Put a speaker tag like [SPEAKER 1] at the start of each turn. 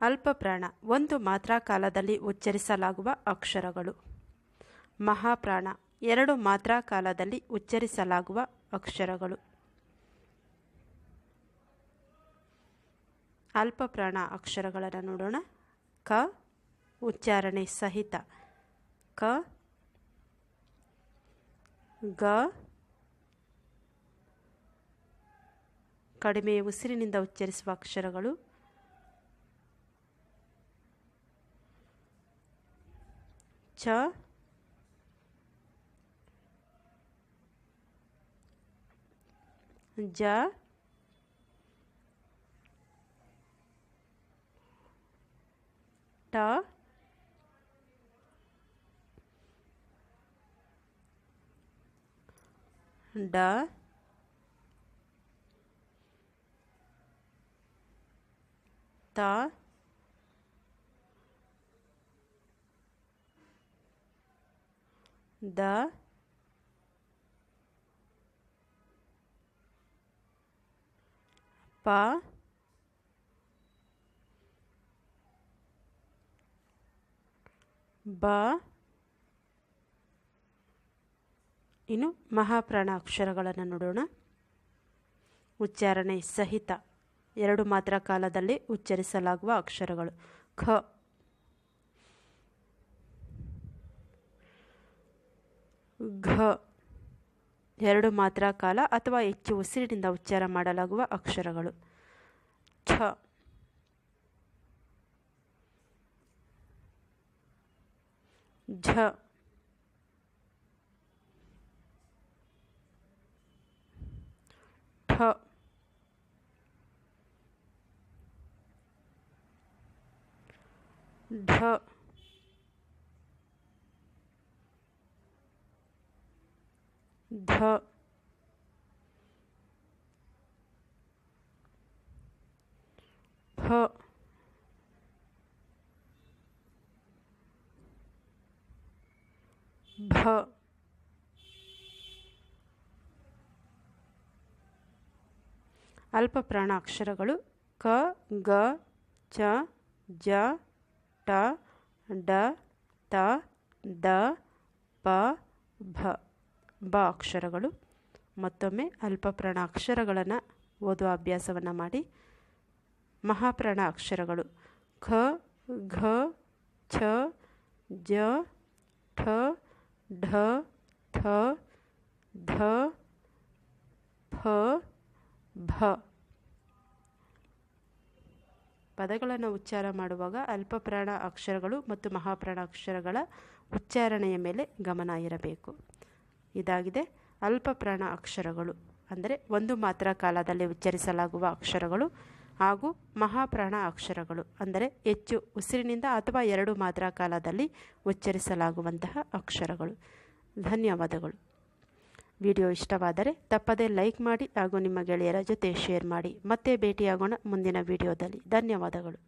[SPEAKER 1] ಅಲ್ಪಪ್ರಾಣ ಒಂದು ಮಾತ್ರ ಕಾಲದಲ್ಲಿ ಉಚ್ಚರಿಸಲಾಗುವ ಅಕ್ಷರಗಳು. ಮಹಾಪ್ರಾಣ ಎರಡು ಮಾತ್ರ ಕಾಲದಲ್ಲಿ ಉಚ್ಚರಿಸಲಾಗುವ ಅಕ್ಷರಗಳು. ಅಲ್ಪಪ್ರಾಣ ಅಕ್ಷರಗಳನ್ನು ನೋಡೋಣ. ಕ, ಉಚ್ಚಾರಣೆ ಸಹಿತ. ಕ, ಗ, ಕಡಿಮೆ ಉಸಿರಿನಿಂದ ಉಚ್ಚರಿಸುವ ಅಕ್ಷರಗಳು. ಚ ಜ ಟ ಡ ತ ದ ಪ ಬ ಇನ್ನು ಮಹಾಪ್ರಾಣ ಅಕ್ಷರಗಳನ್ನು ನೋಡೋಣ. ಉಚ್ಚಾರಣೆ ಸಹಿತ. ಎರಡು ಮಾತ್ರ ಕಾಲದಲ್ಲಿ ಉಚ್ಚರಿಸಲಾಗುವ ಅಕ್ಷರಗಳು. ಖ. ಘ. ಎರಡು ಮಾತ್ರ ಕಾಲ ಅಥವಾ ಹೆಚ್ಚು ಉಸಿರಿನಿಂದ ಉಚ್ಚಾರ ಮಾಡಲಾಗುವ ಅಕ್ಷರಗಳು. ಛ. ಝ. ಠ. ಢ. ಧ ಫ ಭ ಅಲ್ಪಪ್ರಾಣ ಅಕ್ಷರಗಳು ಕ, ಗ, ಚ, ಜ, ಟ, ಡ, ತ, ದ, ಪ, ಭ. ಬ ಅಕ್ಷರಗಳು. ಮತ್ತೊಮ್ಮೆ ಅಲ್ಪಪ್ರಾಣ ಅಕ್ಷರಗಳನ್ನು ಓದುವ ಅಭ್ಯಾಸವನ್ನು ಮಾಡಿ. ಮಹಾಪ್ರಾಣ ಅಕ್ಷರಗಳು ಖ, ಘ, ಛ, ಜ, ಠ, ಢ, ಥ, ಧ ಫ ಭ. ಪದಗಳನ್ನು ಉಚ್ಚಾರ ಮಾಡುವಾಗ ಅಲ್ಪಪ್ರಾಣ ಅಕ್ಷರಗಳು ಮತ್ತು ಮಹಾಪ್ರಾಣ ಅಕ್ಷರಗಳ ಉಚ್ಚಾರಣೆಯ ಮೇಲೆ ಗಮನ ಇರಬೇಕು. ಇದಾಗಿದೆ. ಅಲ್ಪಪ್ರಾಣ ಅಕ್ಷರಗಳು ಅಂದರೆ ಒಂದು ಮಾತ್ರ ಕಾಲದಲ್ಲಿ ಉಚ್ಚರಿಸಲಾಗುವ ಅಕ್ಷರಗಳು ಹಾಗೂ ಮಹಾಪ್ರಾಣ ಅಕ್ಷರಗಳು ಅಂದರೆ ಹೆಚ್ಚು ಉಸಿರಿನಿಂದ ಅಥವಾ ಎರಡು ಮಾತ್ರ ಕಾಲದಲ್ಲಿ ಉಚ್ಚರಿಸಲಾಗುವಂತಹ ಅಕ್ಷರಗಳು. ಧನ್ಯವಾದಗಳು. ವಿಡಿಯೋ ಇಷ್ಟವಾದರೆ ತಪ್ಪದೇ ಲೈಕ್ ಮಾಡಿ ಹಾಗೂ ನಿಮ್ಮ ಗೆಳೆಯರ ಜೊತೆ ಶೇರ್ ಮಾಡಿ. ಮತ್ತೆ ಭೇಟಿಯಾಗೋಣ ಮುಂದಿನ ವಿಡಿಯೋದಲ್ಲಿ. ಧನ್ಯವಾದಗಳು.